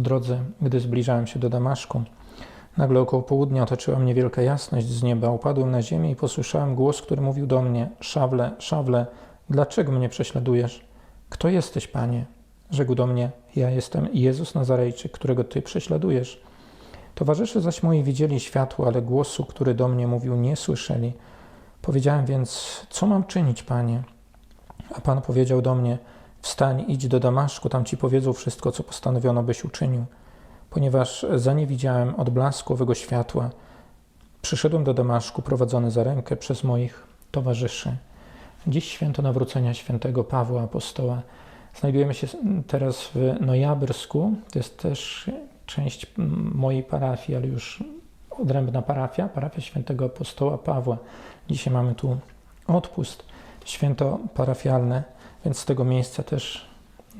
drodze, gdy zbliżałem się do Damaszku, nagle około południa otoczyła mnie wielka jasność z nieba. Upadłem na ziemię i posłyszałem głos, który mówił do mnie: Szawle, szawle, dlaczego mnie prześladujesz? Kto jesteś, panie? Rzekł do mnie: Ja jestem Jezus Nazarejczyk, którego ty prześladujesz. Towarzysze zaś moi widzieli światło, ale głosu, który do mnie mówił, nie słyszeli. Powiedziałem więc: Co mam czynić, panie? A pan powiedział do mnie: Wstań, idź do Damaszku, tam ci powiedzą wszystko, co postanowiono, byś uczynił. Ponieważ za nie widziałem odblasku owego światła, przyszedłem do Damaszku prowadzony za rękę przez moich towarzyszy. Dziś święto nawrócenia świętego Pawła Apostoła. Znajdujemy się teraz w Nojabrsku. To jest też część mojej parafii, ale już odrębna parafia, parafia świętego Apostoła Pawła. Dzisiaj mamy tu odpust, święto parafialne, więc z tego miejsca też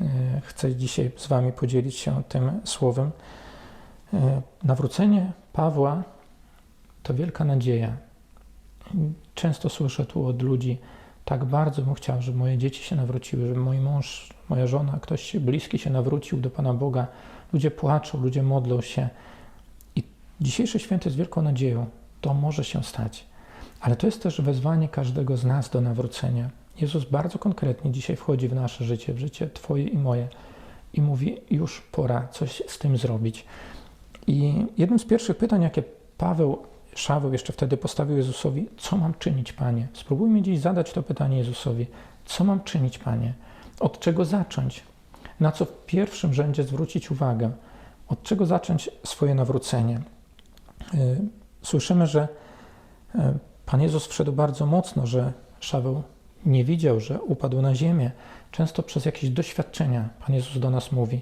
e, chcę dzisiaj z Wami podzielić się tym słowem. E, Nawrócenie Pawła to wielka nadzieja. Często słyszę tu od ludzi, tak bardzo bym chciał, żeby moje dzieci się nawróciły, żeby mój mąż, moja żona, ktoś bliski się nawrócił do Pana Boga. Ludzie płaczą, ludzie modlą się. I dzisiejsze święto jest wielką nadzieją. To może się stać. Ale to jest też wezwanie każdego z nas do nawrócenia. Jezus bardzo konkretnie dzisiaj wchodzi w nasze życie, w życie Twoje i moje i mówi: Już pora coś z tym zrobić. I jednym z pierwszych pytań, jakie Paweł, Szaweł jeszcze wtedy postawił Jezusowi: Co mam czynić, Panie? Spróbujmy dziś zadać to pytanie Jezusowi: Co mam czynić, Panie? Od czego zacząć? Na co w pierwszym rzędzie zwrócić uwagę? Od czego zacząć swoje nawrócenie? Słyszymy, że Pan Jezus wszedł bardzo mocno, że Szaweł nie widział, że upadł na ziemię. Często przez jakieś doświadczenia Pan Jezus do nas mówi.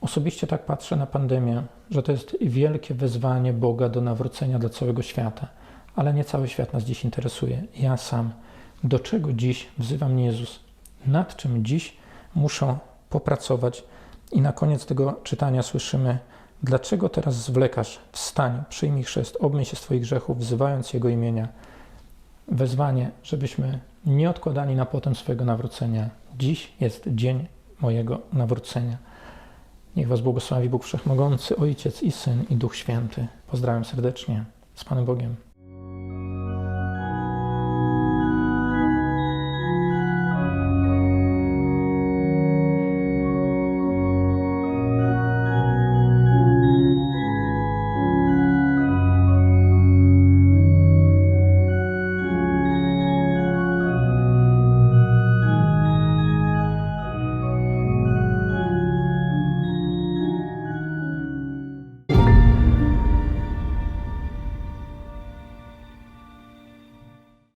Osobiście tak patrzę na pandemię, że to jest wielkie wezwanie Boga do nawrócenia dla całego świata, ale nie cały świat nas dziś interesuje. Ja sam. Do czego dziś wzywa mnie Jezus? Nad czym dziś muszę popracować? I na koniec tego czytania słyszymy, dlaczego teraz zwlekasz? Wstań, przyjmij chrzest, obmyj się swoich grzechów, wzywając Jego imienia. Wezwanie, żebyśmy nie odkładali na potem swojego nawrócenia. Dziś jest dzień mojego nawrócenia. Niech Was błogosławi Bóg Wszechmogący, Ojciec i Syn i Duch Święty. Pozdrawiam serdecznie. Z Panem Bogiem.